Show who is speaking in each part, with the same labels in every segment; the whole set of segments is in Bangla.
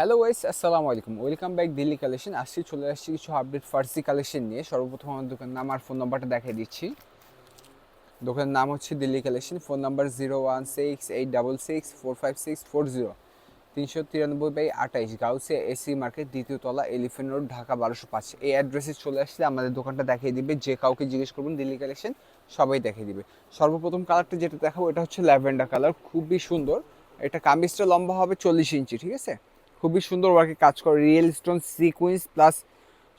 Speaker 1: হ্যালো ওয়াইস আসসালামু আলাইকুম ওয়েলকাম ব্যাক দিল্লি কালেকশন আজকে চলে আসছি কিছু আপডেট ফার্সি কালেকশন নিয়ে। সর্বপ্রথম আমার দোকানের নাম আর ফোন নাম্বারটা দেখিয়ে দিচ্ছি। দোকানের নাম হচ্ছে Delhi collection phone number zero one six eight double six four five six four zero তিনশো তিরানব্বই বাই আঠাইশ গাউসে এসি মার্কেট, দ্বিতীয় তলা এলিফেন্ট রোড ঢাকা বারোশো পাঁচ। এই অ্যাড্রেসে চলে আসলে আমাদের দোকানটা দেখিয়ে দিবে। যে কাউকে জিজ্ঞেস করবেন দিল্লি কালেকশন সবাই দেখিয়ে দিবে। সর্বপ্রথম কালারটা যেটা দেখাবো, এটা হচ্ছে ল্যাভেন্ডার কালার খুবই সুন্দর। এটা কামিজটা লম্বা হবে চল্লিশ ইঞ্চি, ঠিক আছে? খুবই সুন্দর ওয়ার্কে কাজ করা রিয়েল স্টোন সিকুইন্স প্লাস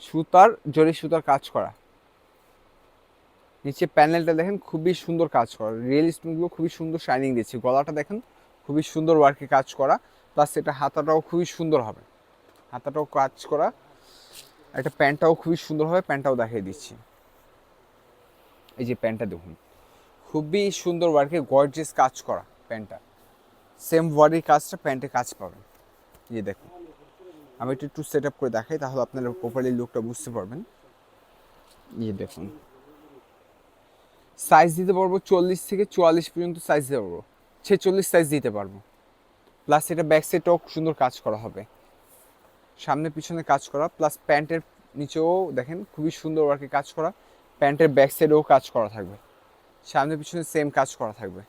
Speaker 1: সুতার, জরি সুতার কাজ করা। নিচে প্যানেলটা দেখেন, খুবই সুন্দর কাজ করা। রিয়েল স্টোনগুলো খুবই সুন্দর শাইনিং দিচ্ছে গলাটা দেখেন, খুবই সুন্দর ওয়ার্কে কাজ করা। প্লাস এটা হাতাটাও খুবই সুন্দর হবে। হাতাটাও কাজ করা। একটা প্যান্টটাও খুবই সুন্দর হবে, প্যান্টটাও দেখিয়ে দিচ্ছি। এই যে প্যান্টটা দেখুন, খুবই সুন্দর ওয়ার্কে গর্জেস কাজ করা প্যান্টটা। সেম বডির কাজটা প্যান্টে কাজ পাবেন। এই দেখুন। আমি এটা একটু সেট আপ করে দেখাই, তাহলে আপনারা প্রপারলি লুকটা বুঝতে পারবেন। এই যে দেখুন। সাইজ দিতে পারব চল্লিশ থেকে চুয়াল্লিশ পর্যন্ত সাইজ দিতে পারব। ছেচল্লিশ সাইজ দিতে পারব। প্লাস এটা ব্যাক সাইডটাও সুন্দর কাজ করা হবে। সামনে পিছনে কাজ করা প্লাস প্যান্টের নিচেও দেখেন, খুবই সুন্দর ওয়ার্কে কাজ করা। প্যান্টের ব্যাক সাইডেও কাজ করা থাকবে। সামনে পিছনে সেম কাজ করা থাকবে।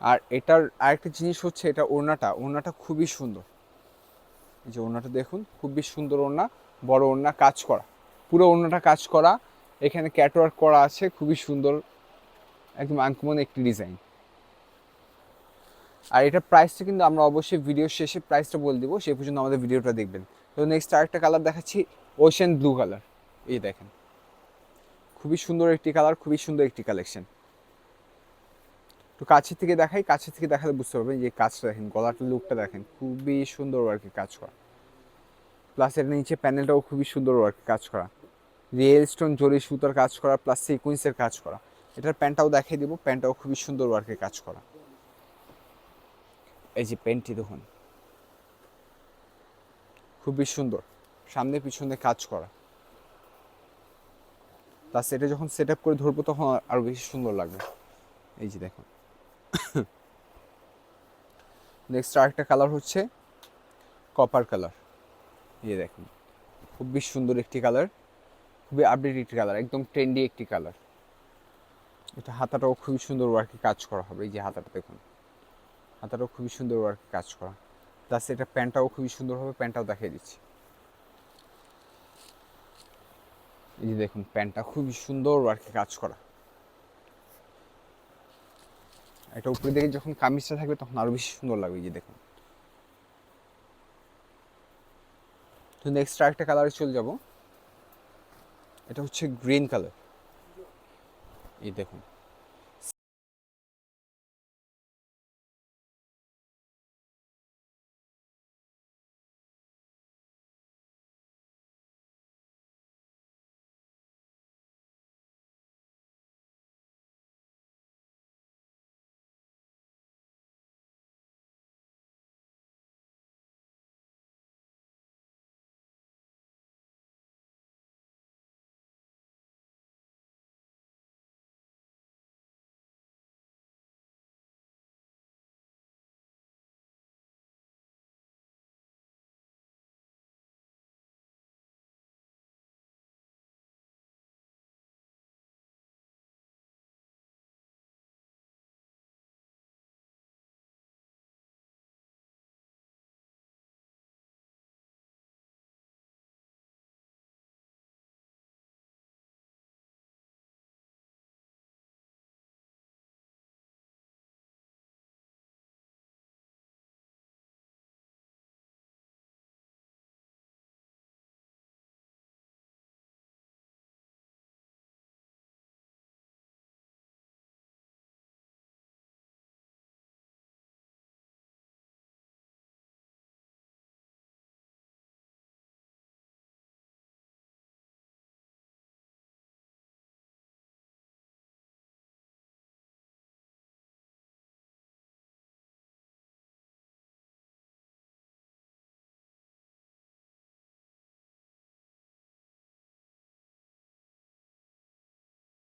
Speaker 1: আর এটার আরেকটা জিনিস হচ্ছে এটা ওড়নাটা ওড়নাটা খুবই সুন্দর। এই যে ওড়নাটা দেখুন, খুবই সুন্দর ওড়না, বড় ওড়না কাজ করা, পুরো ওড়নাটা কাজ করা। এখানে ক্যাটওয়ার্ক করা আছে, খুবই সুন্দর, একদম আনকমন একটি ডিজাইন। আর এটা প্রাইসটা কিন্তু আমরা অবশ্যই ভিডিও শেষে প্রাইসটা বলে দিব সেই পর্যন্ত আমাদের ভিডিওটা দেখবেন। তো নেক্সট আরেকটা কালার দেখাচ্ছি ওশেন ব্লু কালার এই দেখেন, খুবই সুন্দর একটি কালার খুবই সুন্দর একটি কালেকশন একটু কাছের থেকে দেখাই, কাছের থেকে দেখালে বুঝতে পারবেন যে কাজটা দেখেন, গলাটা লুকটা দেখেন, খুবই সুন্দর আর কি কাজ করা। প্লাস এর নিচে প্যানেলটাও খুবই সুন্দর আর কি কাজ করা। রিয়েল স্টোন জরি সুতার কাজ করা প্লাস সিকুয়েন্সের কাজ করা। এটার প্যান্টটাও দেখিয়ে দিব, প্যান্টটাও খুবই সুন্দর ওয়ার্কে কাজ করা। এই যে প্যান্টটি দেখুন। খুবই সুন্দর, সামনে পিছনে কাজ করা। প্লাস এটা যখন সেট আপ করে ধরবো তখন আরও বেশি সুন্দর লাগবে। এই যে দেখুন। নেক্সট আরেকটা কালার হচ্ছে কপার কালার এই দেখুন, খুবই সুন্দর একটি কালার খুবই আপডেট একটি কালার একদম ট্রেন্ডি একটি কালার এটা হাতাটাও খুবই সুন্দর ওয়ার্কে কাজ করা হবে, এই যে হাতাটা দেখুন। হাতাটাও খুবই সুন্দর ওয়ার্কে কাজ করা। প্লাস এটা প্যান্টটাও খুবই সুন্দর হবে প্যান্টটাও দেখিয়ে দিচ্ছি। এই যে দেখুন, প্যান্টটা খুবই সুন্দর ওয়ার্কে কাজ করা। এটা উপরে দিকে যখন কামিজটা থাকবে, তখন আরও বেশি সুন্দর লাগবে যে দেখুন। তো নেক্সট আরেকটা কালারে চলে যাব। এটা হচ্ছে গ্রিন কালার এই দেখুন।